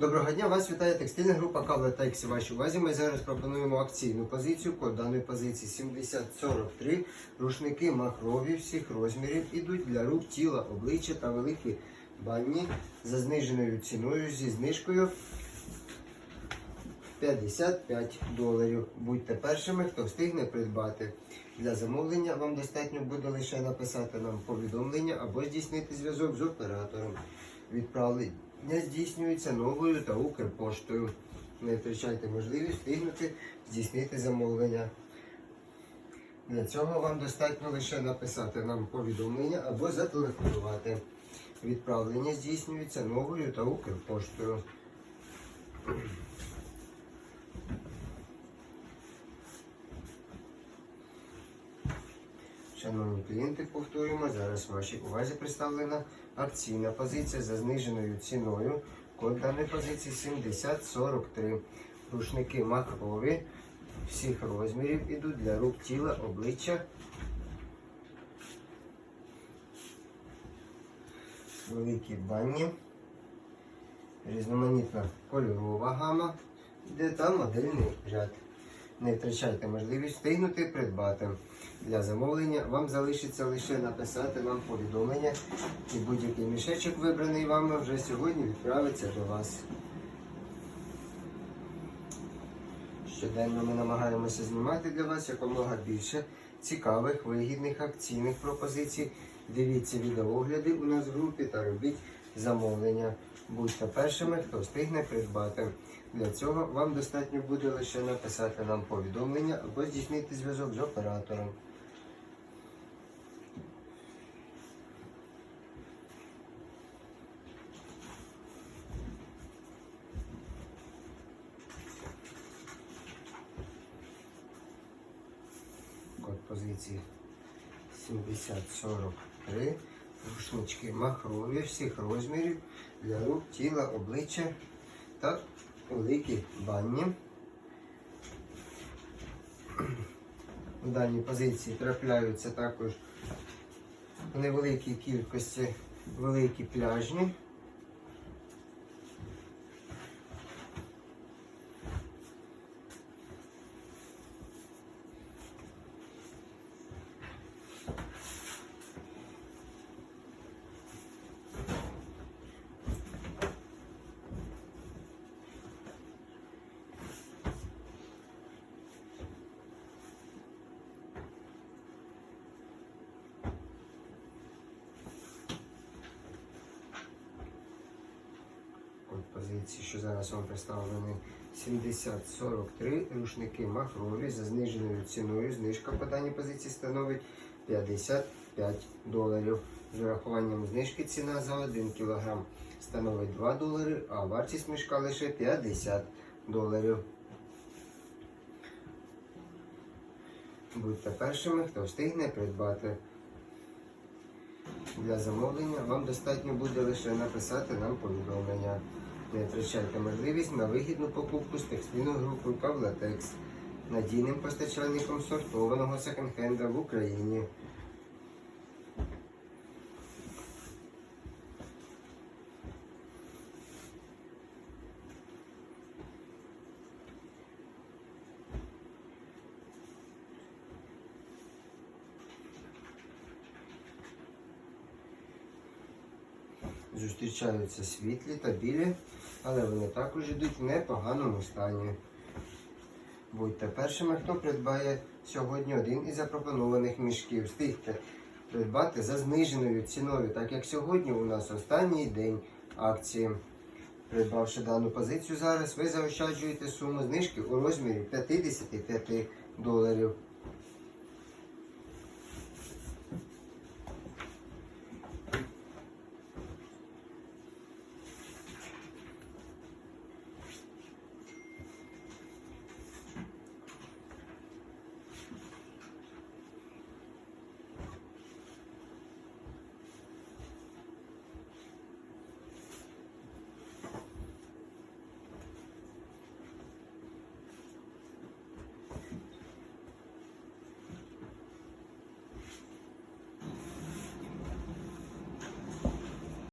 Доброго дня, вас вітає текстильна група Кавлетекс. Вашій увазі ми зараз пропонуємо акційну позицію. Код даної позиції 7043. Рушники махрові всіх розмірів ідуть для рук, тіла, обличчя та великі банні за зниженою ціною зі знижкою 55 доларів. Будьте першими, хто встигне придбати. Для замовлення вам достатньо буде лише написати нам повідомлення або здійснити зв'язок з оператором. Відправлення здійснюється новою та Укрпоштою. Не втрачайте можливість встигнути здійснити замовлення. Для цього вам достатньо лише написати нам повідомлення або зателефонувати. Відправлення здійснюється новою та Укрпоштою. Шановні клієнти, повторюємо, зараз вашій увазі представлена акційна позиція за зниженою ціною. Код даної позиції 7043. Рушники махрові всіх розмірів ідуть для рук, тіла, обличчя. Великі бані. Різноманітна кольорова гама. Де там модельний ряд. Не втрачайте можливість встигнути придбати. Для замовлення вам залишиться лише написати вам повідомлення, і будь-який мішечок, вибраний вами, вже сьогодні відправиться до вас. Щоденно ми намагаємося знімати для вас якомога більше цікавих, вигідних акційних пропозицій. Дивіться відеоогляди у нас в групі та робіть замовлення. Будьте першими, хто встигне придбати. Для цього вам достатньо буде лише написати нам повідомлення або здійснити зв'язок з оператором. Код позиції 7043. Рушнички махрові всіх розмірів для рук, тіла, обличчя та великі банні. У даній позиції трапляються також в невеликій кількості великі пляжні. Код позиції, що зараз вам представлені 7043 рушники махрові за зниженою ціною. Знижка по даній позиції становить 55 доларів. З урахуванням знижки ціна за 1 кг становить 2 долари, а вартість мішка лише 50 доларів. Будьте першими, хто встигне придбати. Для замовлення вам достатньо буде лише написати нам повідомлення. Не втрачайте можливість на вигідну покупку з текстильною групою Павлатекс, надійним постачальником сортованого секонд-хенда в Україні. Зустрічаються світлі та білі, але вони також йдуть в непоганому стані. Будьте першими, хто придбає сьогодні один із запропонованих мішків. Встигте придбати за зниженою ціною, так як сьогодні у нас останній день акції. Придбавши дану позицію зараз, ви заощаджуєте суму знижки у розмірі 55 доларів.